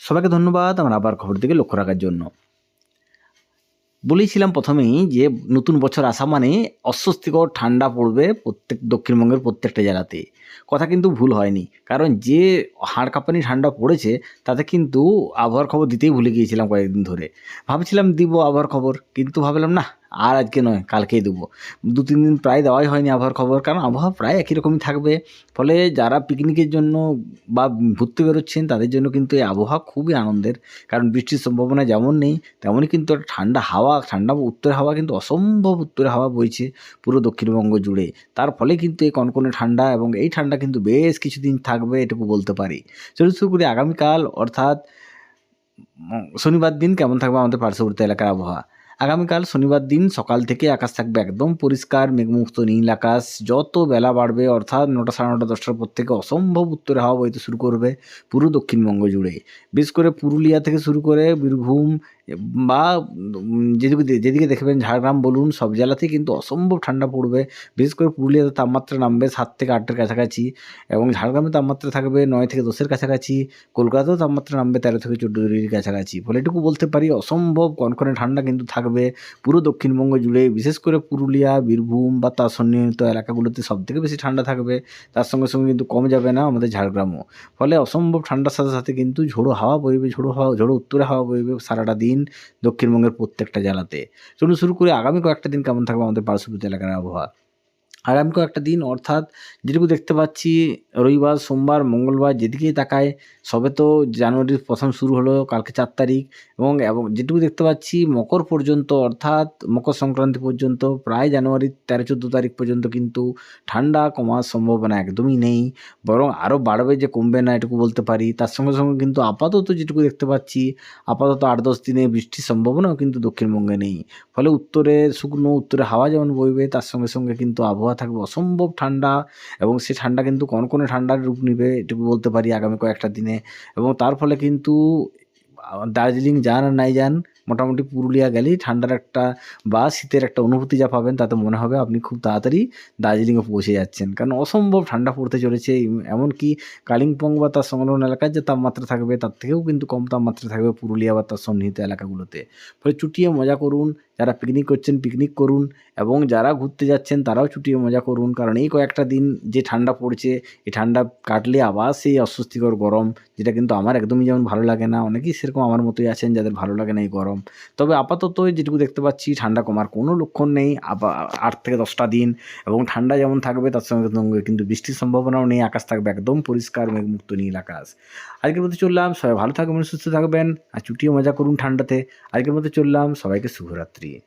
সবাইকে ধন্যবাদ আমার আবার খবর দিকে লক্ষ্য রাখার জন্য। বলেছিলাম প্রথমেই যে নতুন বছর আসা মানে অস্বস্তিকর ঠান্ডা পড়বে প্রত্যেক দক্ষিণবঙ্গের প্রত্যেকটা জেলাতে। কথা কিন্তু ভুল হয়নি, কারণ যে হাড় কাঁপানি ঠান্ডা পড়েছে তাতে কিন্তু আবহাওয়ার খবর দিতেই ভুলে গিয়েছিলাম কয়েকদিন ধরে। ভাবছিলাম দিব আবহাওয়ার খবর, কিন্তু ভাবলাম না আর আজকে নয়, কালকেই দেবো। দু তিন দিন প্রায় দেওয়াই হয়নি আবহাওয়ার খবর, কারণ আবহাওয়া প্রায় একই রকমই থাকবে। ফলে যারা পিকনিকের জন্য বা ঘুরতে বেরোচ্ছেন, তাদের জন্য কিন্তু এই আবহাওয়া খুবই আনন্দের। কারণ বৃষ্টির সম্ভাবনা যেমন নেই, তেমনই কিন্তু একটা ঠান্ডা হাওয়া, ঠান্ডা উত্তর হাওয়া কিন্তু অসম্ভব উত্তরে হাওয়া বইছে পুরো দক্ষিণবঙ্গ জুড়ে। তার ফলে কিন্তু এই কনকনে ঠান্ডা এবং এই ঠান্ডা কিন্তু বেশ কিছুদিন থাকবে এটুকু বলতে পারি। চলুন শুরু করি আগামীকাল, অর্থাৎ শনিবার দিন কেমন থাকবে আমাদের পার্শ্ববর্তী এলাকার আবহাওয়া? আগামীকাল শনিবার দিন সকাল থেকে আকাশ থাকবে একদম পরিষ্কার, মেঘমুক্ত, নীল আকাশ। যত বেলা বাড়বে, অর্থাৎ নটা সাড়ে নটা, দশটার পর থেকে অসম্ভব উত্তরে হাওয়া বইতে শুরু করবে পুরো দক্ষিণবঙ্গ জুড়ে। বিশেষ করে পুরুলিয়া থেকে শুরু করে বীরভূম বা যেদিকে যেদিকে দেখবেন ঝাড়গ্রাম বলুন, সব জেলাতেই কিন্তু অসম্ভব ঠান্ডা পড়বে। বিশেষ করে পুরুলিয়াতে তাপমাত্রা নামবে সাত থেকে আটের কাছাকাছি এবং ঝাড়গ্রামে তাপমাত্রা থাকবে নয় থেকে দশের কাছাকাছি, কলকাতাতেও তাপমাত্রা নামবে তেরো থেকে চোদ্দ ডিগ্রির কাছাকাছি। ফলে এটুকু বলতে পারি অসম্ভব কনকনে ঠান্ডা কিন্তু থাকবে পুরো দক্ষিণবঙ্গ জুড়ে। বিশেষ করে পুরুলিয়া, বীরভূম বা তার সন্নিহিত এলাকাগুলোতে সব থেকে বেশি ঠান্ডা থাকবে। তার সঙ্গে সঙ্গে কিন্তু কম যাবে না আমাদের ঝাড়গ্রামও। ফলে অসম্ভব ঠান্ডার সাথে সাথে কিন্তু ঝোড়ো হাওয়া বইবে, ঝোড়ো হাওয়া, ঝোড়ো উত্তরে হাওয়া বইবে সারাটা দিন। দক্ষিণবঙ্গের প্রত্যেকটা জেলাতে। চলুন শুরু করে। আগামী কয়েকটা দিন কেমন থাকবে আমাদের পার্শ্ববর্তী এলাকার আবহাওয়া? আগামী কয়েকটা দিন, অর্থাৎ যেটুকু দেখতে পাচ্ছি, রবিবার, সোমবার, মঙ্গলবার যেদিকেই তাকায়, সবে তো জানুয়ারির প্রথম শুরু হলো, কালকে চার তারিখ, এবং এবং যেটুকু দেখতে পাচ্ছি, মকর পর্যন্ত, অর্থাৎ মকর সংক্রান্তি পর্যন্ত, প্রায় জানুয়ারির তেরো, চোদ্দ তারিখ পর্যন্ত কিন্তু ঠান্ডা কমার সম্ভাবনা একদমই নেই, বরং আরও বাড়বে যে কমবে না, এটুকু বলতে পারি। তার সঙ্গে সঙ্গে কিন্তু আপাতত যেটুকু দেখতে পাচ্ছি, আপাতত আট, দশ দিনে বৃষ্টির সম্ভাবনাও কিন্তু দক্ষিণবঙ্গে নেই, ফলে উত্তরে শুকনো, উত্তরে হাওয়া যেমন বইবে, তার সঙ্গে সঙ্গে কিন্তু আবহাওয়া থাকবে। অসম্ভব ঠান্ডা এবং সে ঠান্ডা কিন্তু কনকনে ঠান্ডার রূপ নেবে এটুকু বলতে পারি আগামী কয়েকটা দিনে। এবং তার ফলে কিন্তু দার্জিলিং যান আর নাই যান মোটামুটি পুরুলিয়া গেলেই ঠান্ডার একটা বা শীতের একটা অনুভূতি যা পাবেন তাতে মনে হবে আপনি খুব তাড়াতাড়ি দার্জিলিংয়ে পৌঁছে যাচ্ছেন। কারণ অসম্ভব ঠান্ডা পড়তে চলেছে এম- এমনকি কালিম্পং বা তার সংলগ্ন এলাকায় যে তাপমাত্রা থাকবে তার থেকেও কিন্তু কম তাপমাত্রা থাকবে পুরুলিয়া বা তার সন্নিহিত এলাকাগুলোতে। ফলে চুটিয়ে মজা করুন, যারা পিকনিক করছেন পিকনিক করুন এবং যারা ঘুরতে যাচ্ছেন তারাও চুটিয়ে মজা করুন। কারণ এই কয়েকটা দিন যে ঠান্ডা পড়ছে, এই ঠান্ডা কাটলে আবার সেই অস্বস্তিকর গরম, যেটা কিন্তু আমার একদমই যেমন ভালো লাগে না, অনেকেই সেরকম আমার মতোই আছেন যাদের ভালো লাগে না এই গরম। তবে আপাতত যেটুকু দেখতে পাচ্ছি, ঠান্ডা কমার কোনো লক্ষণ নেই। আট থেকে দশটা দিন এবং ঠান্ডা যেমন থাকবে, তার সঙ্গে সঙ্গে কিন্তু বৃষ্টির সম্ভাবনাও নেই। আকাশ থাকবে একদম পরিষ্কার, মেঘমুক্ত, নীল আকাশ। আজকের মধ্যে চললাম। সবাই ভালো থাকবেন, সুস্থ থাকবেন। আর চুটিয়ে মজা করুন ঠান্ডাতে। আজকের মধ্যে চললাম। সবাইকে শুভরাত্রি।